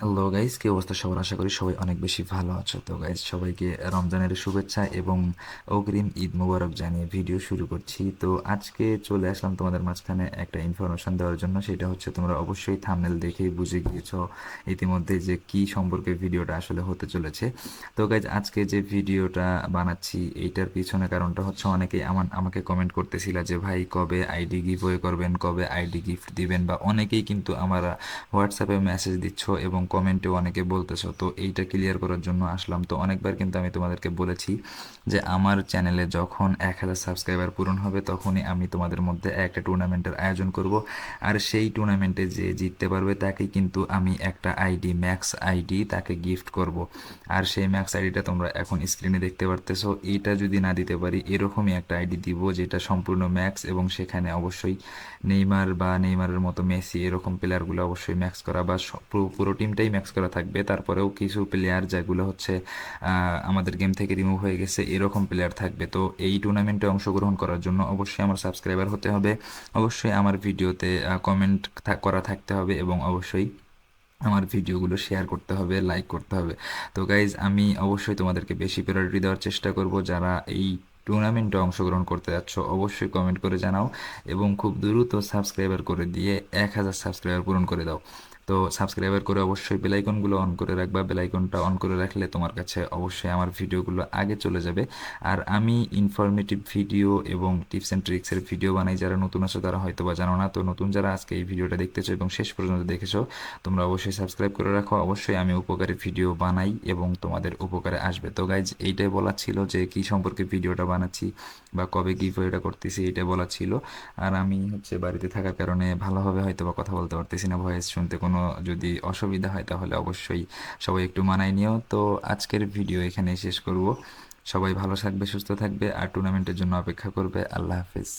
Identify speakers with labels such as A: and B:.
A: Hello guys কি অবস্থা? সবার আশা করি সবাই অনেক বেশি ভালো আছো। তো গাইজ সবাইকে রমজানের শুভেচ্ছা এবং অগ্রিম ঈদ মুবারক জানিয়ে ভিডিও শুরু করছি। তো, আজকে চলে আসলাম তোমাদের মাঝখানে একটা ইনফরমেশন দেওয়ার জন্য। সেটা হচ্ছে তোমরা অবশ্যই থামনেল দেখেই বুঝে গিয়েছো ইতিমধ্যে যে কি সম্পর্কে ভিডিওটা আসলে হতে চলেছে। তো গাইজ আজকে যে ভিডিওটা বানাচ্ছি এইটার পিছনে কারণটা হচ্ছে অনেকেই আমার, আমাকে কমেন্ট করতেছিল যে, ভাই, কবে আইডি গিফট করবেন? কবে আইডি গিফট দিবেন? বা অনেকেই কিন্তু আমার হোয়াটসঅ্যাপে মেসেজ দিচ্ছ এবং কমেন্টেও অনেকে বলতেছো, তো এইটা ক্লিয়ার করার জন্য আসলাম। তো অনেকবার কিন্তু আমি তোমাদেরকে বলেছি যে আমার চ্যানেলে যখন এক হাজার সাবস্ক্রাইবার পূরণ হবে, তখনই আমি তোমাদের মধ্যে একটা টুর্নামেন্টের আয়োজন করব। আর সেই টুর্নামেন্টে যে জিততে পারবে তাকে কিন্তু আমি একটা আইডি ম্যাক্স আইডি তাকে গিফট করব। আর সেই ম্যাক্স আইডিটা তোমরা এখন স্ক্রিনে দেখতে পারতেছো। এটা যদি না দিতে পারি, এরকমই একটা আইডি দিব, যেটা সম্পূর্ণ ম্যাক্স এবং সেখানে অবশ্যই নেইমার বা নেইমারের মতো মেসি এরকম প্লেয়ারগুলো অবশ্যই ম্যাক্স করা বা পুরো পুরো টিমটাই ম্যাক্স করা থাকবে। তারপরেও কিছু প্লেয়ার যেগুলো হচ্ছে আমাদের গেম থেকে রিমুভ হয়ে গেছে, এরকম প্লেয়ার থাকবে। তো এই টুর্নামেন্টে অংশগ্রহণ করার জন্য অবশ্যই আমার সাবস্ক্রাইবার হতে হবে। অবশ্যই আমার ভিডিওতে কমেন্ট করা থাকতে হবে এবং অবশ্যই আমার ভিডিওগুলো শেয়ার করতে হবে লাইক করতে হবে। তো গাইজ আমি অবশ্যই তোমাদেরকে বেশি প্রায়োরিটি দেওয়ার চেষ্টা করব। যারা এই টুর্নামেন্টে অংশগ্রহণ করতে যাচ্ছ, অবশ্যই কমেন্ট করে জানাও এবং খুব দ্রুত সাবস্ক্রাইবার করে দিয়ে এক হাজার সাবস্ক্রাইবার পূরণ করে দাও। তো সাবস্ক্রাইবার করে অবশ্যই বেলাইকনগুলো অন করে রাখবা। বেলাইকনটা অন করে রাখলে তোমার কাছে অবশ্যই আমার ভিডিওগুলো আগে চলে যাবে। আর আমি ইনফরমেটিভ ভিডিও এবং টিপস অ্যান্ড ট্রিক্সের ভিডিও বানাই। যারা নতুন আছো তারা হয়তো বা জানো না। তো নতুন যারা আজকে এই ভিডিওটা দেখতেছো এবং শেষ পর্যন্ত দেখেছ, তোমরা অবশ্যই সাবস্ক্রাইব করে রাখো। অবশ্যই আমি উপকারী ভিডিও বানাই এবং তোমাদের উপকারে আসবে। তো গাইজ এইটাই বলা ছিল যে কি সম্পর্কে ভিডিওটা বানাচ্ছি বা কবে গিভ এটা করতেছি, এইটাই বলা ছিল। আর আমি হচ্ছে বাড়িতে থাকার কারণে ভালোভাবে হয়তো বা কথা বলতে পারতেছি না। ভয়েস শুনতে কোনো যদি অসুবিধা হয় তাহলে অবশ্যই সবাই একটু মানায় নিও। তো আজকের ভিডিও এখানে শেষ করব। সবাই ভালো থাকবে, সুস্থ থাকবে, আর টুর্নামেন্টের জন্য অপেক্ষা করবে। আল্লাহ হাফেজ।